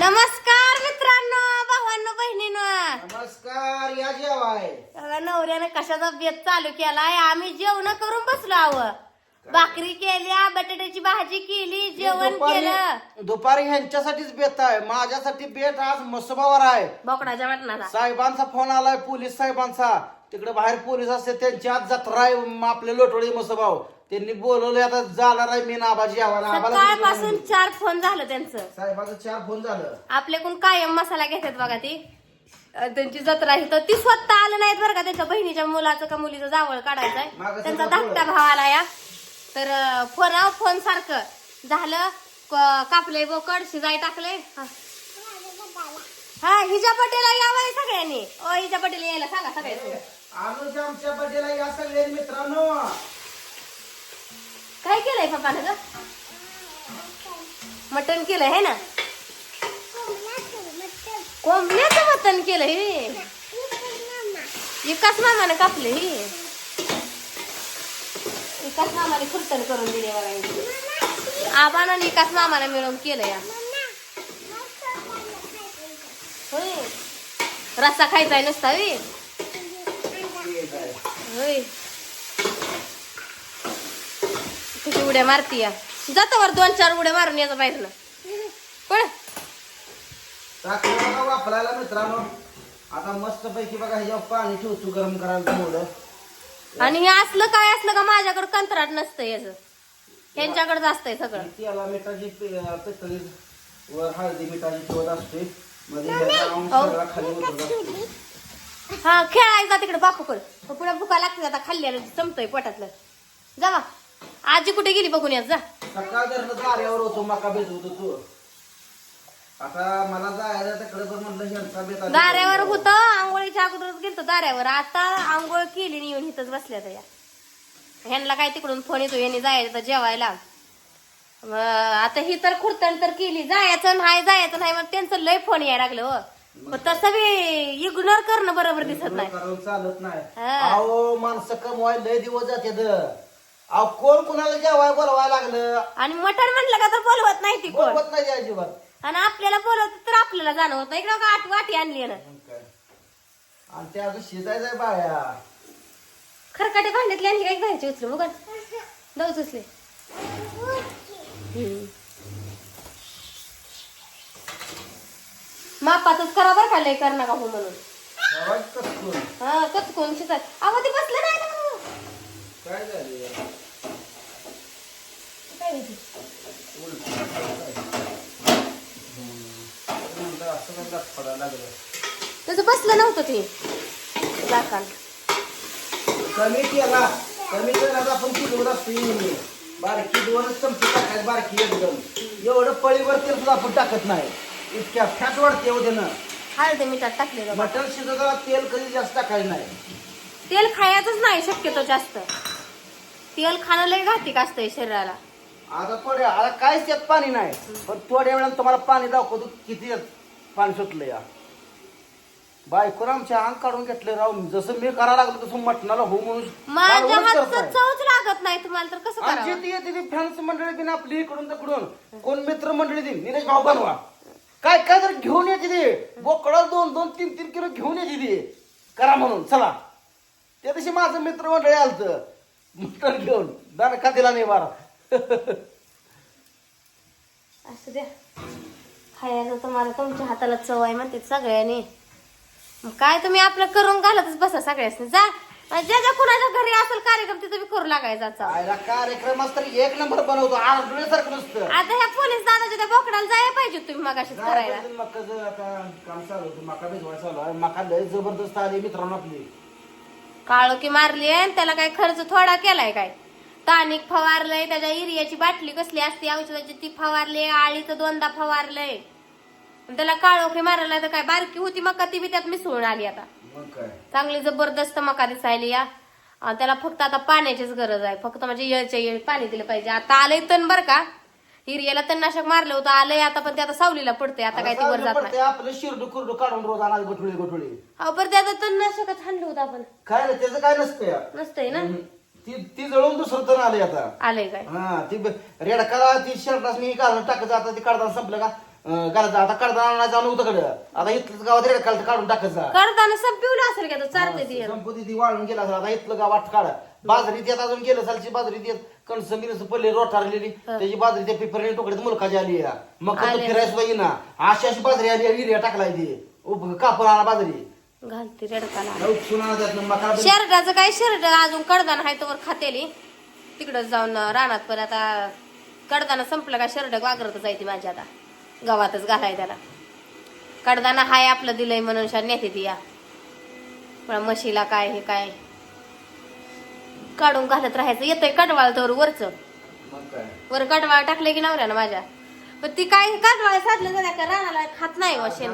नमस्कार मित्रांनो भावांनो बहिणींनो. नमस्कार या जेवाय. बघा, नवऱ्यानं कशाचा बेत चालू केलाय? आम्ही जेवण करून बसलो आव भाकरी केल्या बटाट्याची भाजी केली जेवण केलं. दुपारी ह्यांच्यासाठीच बेत आहे. माझ्यासाठी बेत आज मसोबावर आहे. बोकडाच्या वाटणाला. साहेबांचा फोन आलाय पोलीस साहेबांचा. तिकडे बाहेर पोलीस असते त्यांची आज जत्रा आहे म- आपले लोटोळी मसोबाव त्यांनी बोलवले आता जाणार आहे मी नाबाजी आम्हाला सकाळपासून चार फोन झालं त्यांचं. साहेबाचं चार फोन झालं. आपल्याकडून कायम मसाला घेतात बघा ती. अं, त्यांची जत्रा आहे तर ती स्वतः आलं नाहीत बरं का त्यांच्या बहिणीच्या मुलाचं का मुलीचं जावळ काढायचंय. मागं त्यांचा सगळं धाकटा भाव आला या. तर अं, फोन आव फोन सारखं. झालं क- कापलंय बोकड शिजाय टाकलंय. हा. हा हिजा पटेला यावं सगळ्यांनी. ओ हिजा पटेल यायला सांगा सगळ्यांनी. अनुज आमच्या बड्डेला या सगळे मित्रांनो. काय केलंय पप्पानं ग मटन केलंय है ना? कोंबड्याचं मटन केलंय हे. विकास मामाने कापले हे विकास मामाने खुर्तन करून दिले बघा. आबानं आणि विकास मामाने मिळून केलं या होय. रस्सा खायचा आहे नुसता होय होय. उड्या मारती या जातो वर दोन चार उड्या मारून याचा बाहेर ना. पण टाकलं बघा वापरायला मित्रांनो आता मस्त पैकी बघा ह्याच्यावर पाणी ठेवतो गरम करायला थोडं आणि हे असलं काय असलं का माझ्याकडे कंत्राट नसतं याचं. ह्यांच्याकडे असतंय सगळं. त्याला मिठाची पे- पितळी वर हळदी मिठाची ठेवत असते. मध्ये ह्याचा अंश हो. सगळा खाली उतरत असतो हा खेळायचा तिकडे बापूकडे पुढे भुका लागते आता खाल्ल्यानं चमतोय पोटातलं. जावा आजी कुठे गेली बघून यात जा. सकाळ धरणं दाऱ्यावर होतो मका बेत होतो तू. आता मला जायचं तिकडे पण म्हणलं ह्यांचा बेत आधी दाऱ्यावर करून होतं आंघोळीच्या अगोदरच गेलतो दाऱ्यावर. आता आंघोळ केली आणि येऊन इथंच बसल्या त्या. ह्यांना काय तिकडून फोन येतो यांनी जायचं तर जेवायला. मग आता ही तर खुरतण तर केली. जायचं नाही जायचं नाही मग त्यांचं लय फोन यायला लागलं हो. पण तसं बी इग्नोर करणं बरोबर दिसत नाही. करून चालत नाही. हा. अहो माणसं कमवाय लय दिवस जाते अहो कोण कोणाला जेवाय बोलवायला लागलं? आणि मटण म्हणलं का तर बोलवत नाही ती कोण? बोलवत नाही अजिबात. आणि आपल्याला बोलवत तर आपल्याला जाणं होत नाही. इकडं का आठ वाटी आणली ना मग काय. आणि ते अजून शिजायचंय बाया. खरकाटे भांड्यातले आणली काय घ्यायचे उचलू बघा. जाऊच उचले. हम्म. मापातच करा बरं का लय कर नका हो म्हणून. हा कचकून शिजाय अहो ते बसलं नाही ना. काय झालं काय माहिती? त्याचं बसलं नव्हतं ते. लाखान कमी केला. कमी केला आपण किलोवर असतो बारकी दोनच चमचे टाकायचं बारकी एकदम एवढं पळीवर तेल सुद्धा आपण टाकत नाही. इतक्या फॅट वाढते हो त्यानं हळदी मिठात टाकले बघा. मटण शिजवताना तेल कधी जास्त टाकायचं नाही. तेल खायचंच नाही शक्यतो जास्त. तेल खाणं लय घातिक असतंय शरीराला. आता थोड्या आता काहीच त्यात पाणी नाही. पण थोड्या वेळानं तुम्हाला पाणी दाखवतो किती यात पाणी सुटलं या बायकोनं आमच्या अंग काढून घेतलं राव? जसं मी करायला लागलो तसं मटणाला हो म्हणून माझ्या हातचं करताय. चवच लागत नाही तुम्हाला तर कसं आणि करावं? जे ती येते फॅन्स मंडळी आपली इकडून तिकडून. कोण मित्र मंडळी दिन निलेश भाऊ बनवा. काय काय तर घेऊन येते ते बोकडा दोन दोन तीन तीन किलो घेऊन येते ते करा म्हणून चला. त्या दिवशी माझं मित्र मंडळी आलत. मटर घेऊन. दान का दिला नाही बारा असं द्या. खायचं तुम्हाला तुमच्या हाताला चव आहे म्हणते सगळ्यांनी. मग काय तुम्ही आपलं करून घालतच बसा सगळ्यासनी. जा. ज्या ज्या कुणाच्या घरी असेल कार्यक्रम तिथं बी करू लागायचा आयला कार्यक्रम तर एक नंबर बनवतो आरडुळेसारखं नुसतं. आता ह्या पोलीस दादाच्या त्या बोकडाला जायला पाहिजे तुम्ही मगाशीच करायला. जायचं मकाचं आता काम चालू होतं मका भिजवायला चालू आहे. मका लय जबरदस्त आली मित्रांनो आपली. काळोखी मारली आणि त्याला काय खर्च थोडा केलाय काय? टॉनिक फवारलंय त्याच्या इरियाची बाटली कसली असते औषधाची ती फवारली आळीचं दोनदा फवारलंय. त्याला काळोखी मारायला तर काय बारकी होती मका ती बी त्यात मिसळून आली आता. मग चांगली जबरदस्त मका दिसायली या. त्याला फक्त आता पाण्याचीच गरज आहे. फक्त म्हणजे येळच्या येळ पाणी दिलं पाहिजे. आता आलंय तण बर का? हिरियाला तणनाशक मारलं होतं. आलंय आता पण ते आता सावलीला पडतंय. आता काय ती वर जात नाही. आपलं शिरडू कुरडू काढून रोज आणा गोठुळे गोठुळे अहो बरं ते आता तणनाशकच हाणलं होतं आपण. काय नाही त्याचं काय नसतं या. नसतंय ना? ती ती जळून दुसरं तण आले आता. आलंय काय? हा ती रेडकाला ती शर्टास मी घालून टाकत आता ती काढताना संपलं का? अं, घालायचं आता कडदाना जाऊन उद्याकडे आता इथलंच गावात रेड काढ काढून टाकायचं. करताना संपवलं असेल का तो? चालते ती संपत्ती ती वाळून गेला असेल. आता इथलं गावात काढ. बाजरीत येत अजून गेलं सालची बाजरीत येत कणस बिनस पडले रोटारलेली त्याची बाजरी त्या पेपरने तुकड्यात मुलकाची आली आहे. मग कसं आले. फिरायला सुद्धा येईना अशी अशी बाजरी आली युरिया टाकलाय ती. उप- कापूर आणा बाजरी. घालते रडकाला लय उपसून आणा त्यातनं मका बी- शर्टाचं काय शर्ट? अजून कडदान आहे तोवर खातेली. तिकडं जाऊन रानात पण आता कडदाना संपलं का शर्ट? वागरत जायची माझी आता. गावातच घालाय त्याला. कडदाना हाय आपलं दिलंय म्हणून शान नेते ती या. पण म्हशीला काय हे काय? काढून घालत राहायचं. येतंय कडवाळ तर वरच. वर कडवाळ टाकले की नवऱ्यानं माझ्या. पण ती काय कडवाळ साधलं जाण्या का रानाला खात नाही व शेण.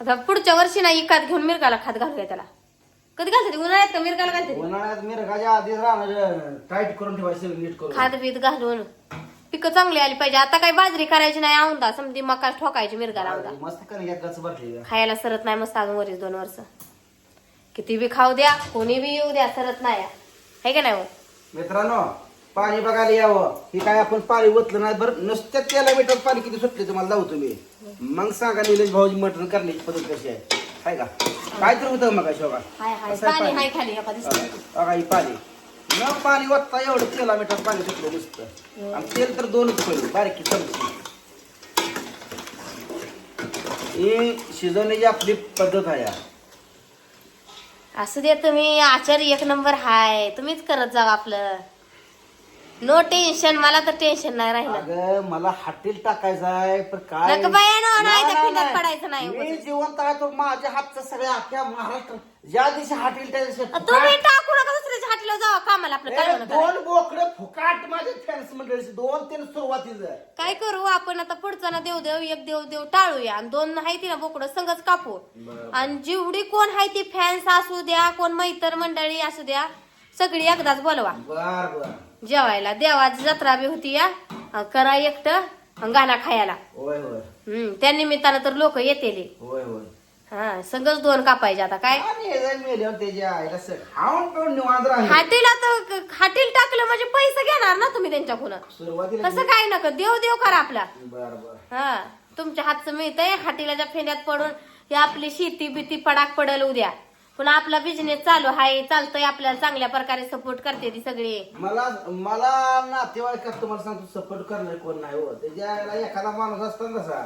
आता पुढच्या वर्षी ना इकात घेऊन मिरगाला खात घालूया त्याला. कधी घालते? उन्हाळ्यात का मिरगाला घालते? उन्हाळ्यात मिरगाच्या आधीच राहणार टाईट करून ठेवायचं नीट करून. खात बीत घालून. पिकं चांगली आली पाहिजे. आता काही बाजरी करायची नाही औंदा समधी मका ठोकायची मिरगाला औंदा मस्त भरली खायला सरत नाही मस्त अजून वरीच दोन वर्ष. किती बी खाऊ द्या कोणी बी येऊ द्या सरत नाही. आहे का नाही हो? मित्रांनो पाणी बघायला यावं. हे काय आपण पाणी ओतलं नाही बरं. नुसत्या तेला मीटर पाणी किती सुटले तुम्हाला लावतो मी. मग सांगा निलेश भाऊजी मटण करण्याची पद्धत कशी आहे. हाय का? काय तर होतं मग शोभा हाय हाय. कसं आहे पाणी पाणी? हाय खाली एका दिवशी बघा ही पाणी. न पाणी वाचता एवढं किलोमीटर पाणी सुटलं नुसतं. आणि तेल तर दोनच पडलं बारकी चमची ही शिजवण्याची आपली पद्धत आहे. असू दे तुम्ही आचार्य एक नंबर हाय. तुम्हीच करत जावा आपलं. नो टेन्शन मला तर टेन्शन नाही राहिलं. अगं मला हॉटेल टाकायचं आहे पण काय? नका बाया ना, नाही पिंडात. पडायचं नाही मी उगाच. जिवंत आहे तो माझ्या हातचं सगळ्या अख्ख्या महाराष्ट्र ज्या दिवशी हॉटेल त्या दिवशी तुम्ही टाकू नका दुसऱ्याच्या हाटीला जावा कामाला आपलं काय. दोन बोकडे फुकाट माझे फॅन्स मंडळीचे दोन तीन सुरुवातीचं काय करू आपण आता पुढचा ना देव देव एक देव देव टाळूया. आणि दोन आहे ती ना बोकडं संगच कापू. आणि जेवढी कोण आहे ती फॅन्स असू द्या कोण मैत्र मंडळी असू द्या सगळी एकदाच बोलवा. बर बर. जेवायला. देवाची जत्रा बी होती या. करा एकटं गाणा खायला. होय होय. हम्म त्या निमित्तानं तर लोक येतेले. होय होय. हा सगळंच दोन कापायचे आता काय? आणि हे जण मेल्यावर त्याच्या आईला सग खाऊन पिऊन निवांत राहिले. हाटीला तर हाटील टाकलं म्हणजे पैसे घेणार ना तुम्ही त्यांच्याकडून. सुरुवातीला तसं काय नका देव देव करा आपला. बर बर. हा तुमच्या हातचं मिळतंय हाटीलाच्या फेंड्यात पडून ही आपली शेती बिती पडाक पडल उद्या. पुन्हा आपला बिझनेस चालू आहे चालतंय आपल्याला चांगल्या प्रकारे सपोर्ट करते ती सगळी. मला मला नातेवाईक तुम्हाला सांगतो सपोर्ट करणार कोण नाही हो. त्याच्या एखादा माणूस असतो ना तसा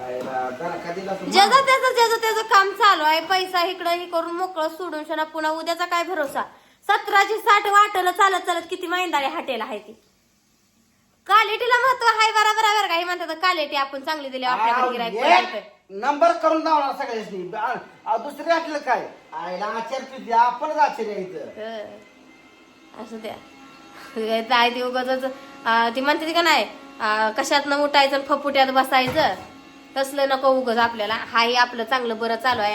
आईला दणका दिला तर ज्याचं त्याचं ज्याचं त्याचं काम चालू आहे पैसा इकडं हे करून मोकळं सोडून शना पुन्हा उद्याचा काय भरोसा? सतराची साठ वाटलं चालत चालत किती मैंदाळे हाटेला आहे ती. क्वालिटीला महत्त्व आहे बरोबर आहे बरं का? हे म्हणतात क्वालिटी आपण चांगली दिली आपल्याकडे पळायचं. नंबर करून लावणार सगळ्यांनी दुसरी आपलं काय? आईला आचार्य तुझी आपणच आचार्य आहे इथं. हो. असू द्या. काय ती उगाच ती म्हणते ती का नाही कशात न उठायचं आणि फपुट्यात बसायचं? तसलं नको उगच आपल्याला. हाही आपलं चांगलं बरं चालू आहे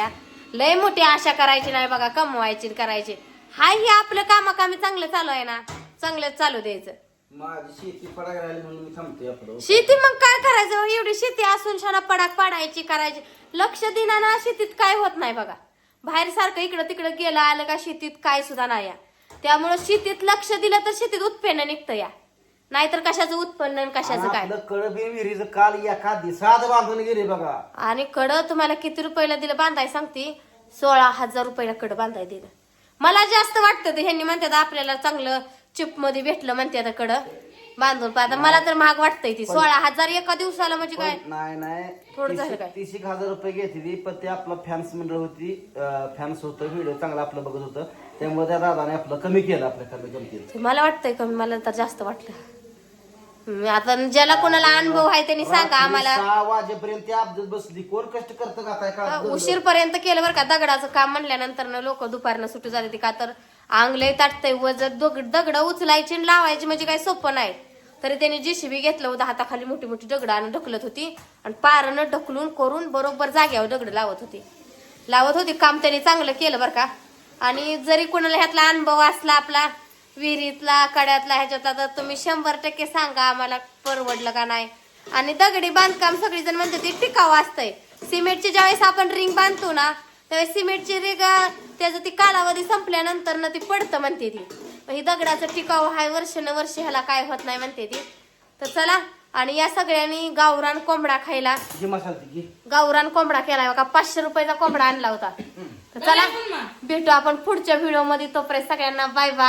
लय मोठी आशा करायची नाही बघा कमवायची आणि करायची. हाय हे आपलं कामाकामी चांगलं चालू आहे ना. चांगलं चालू द्यायचं. माझी शेती पडायला राहिली म्हणून मी थांबतोय आपलं शेती मग काय करायचं? हो? एवढी शेती असून शाना पडाक पाडायची करायची. लक्ष दिना ना शेतीत काय होत नाही बघा. बाहेर सारखं इकडं तिकडं गेलं आलं का शेतीत काय सुद्धा नाही या. त्यामुळं शेतीत लक्ष दिलं तर शेतीत उत्पन्न निघतं या. नाहीतर कशाचं उत्पन्न आणि कशाचं काय? आपलं कळबी विहिरीचं काल एका दिवसात बांधून गेले बघा. आणि कड तुम्हाला किती रुपयाला दिलं बांधाय सांगते? सोळा हजार रुपयाला कड बांधाय दिलं. मला जास्त वाटतं ते ह्यांनी म्हणतात आपल्याला चांगलं चिपमध्ये भेटलं म्हणते कड. बांधून पाहता मला तर महाग वाटतंय ती. सोळा हजार एका दिवसाला म्हणजे काय? नाही नाही. थोडं झालं तीस- काय? तीस एक हजार रुपये घेतली पण ते आपलं फॅन्स मंडळ होती फॅन्स होतं व्हिडिओ चांगलं आपलं बघत होतं. त्यामुळे त्या दादाने आपलं कमी केलं आपल्या कमी मला वाटतंय कमी मला तर जास्त वाटलं. हम्म, आता ज्याला कोणाला अनुभव आहे त्यांनी सांगा आम्हाला. सहा वाजेपर्यंत ती बसली. कोण कष्ट करतं का काय का उशीर पर्यंत केलं बरं का दगडाचं काम म्हणल्यानंतर लोक दुपारनं सुटू झाले ती का तर आंगले ताटतंय वजन दगड दगड उचलायची आणि लावायची म्हणजे काही सोपं नाही. तरी त्यांनी जेसीबी घेतलं होतं हाताखाली मोठी मोठी दगड आणि ढकलत होती. आणि पारानं ढकलून करून बरोबर जाग्यावर दगड लावत होती. लावत होती काम त्याने चांगलं केलं बरं का. आणि जरी कोणाला ह्यातला अनुभव असला आपला विहिरीतला कड्यातला ह्याच्यातला तर तुम्ही शंभर टक्के सांगा आम्हाला परवडलं का नाही. आणि दगडी बांधकाम सगळी जण म्हणते ते टिकाव असतंय. सिमेंटची ज्यावेळेस आपण रिंग बांधतो ना त्यावेळेस सिमेंटची रिंग त्याचं ती कालावधी संपल्यानंतर ना ती पडतं म्हणते ती. ही दगडाचं टिकाव हाय वर्ष न वर्ष ह्याला काय होत नाही म्हणते ती. तर चला आणि या सगळ्यांनी गावरान कोंबडा खायला. गावरान कोंबडा केलाय बघा पाचशे रुपयाचा कोंबडा आणला होता. तर चला भेटू आपण पुढच्या व्हिडिओमध्ये. तोपर्यंत सगळ्यांना बाय बाय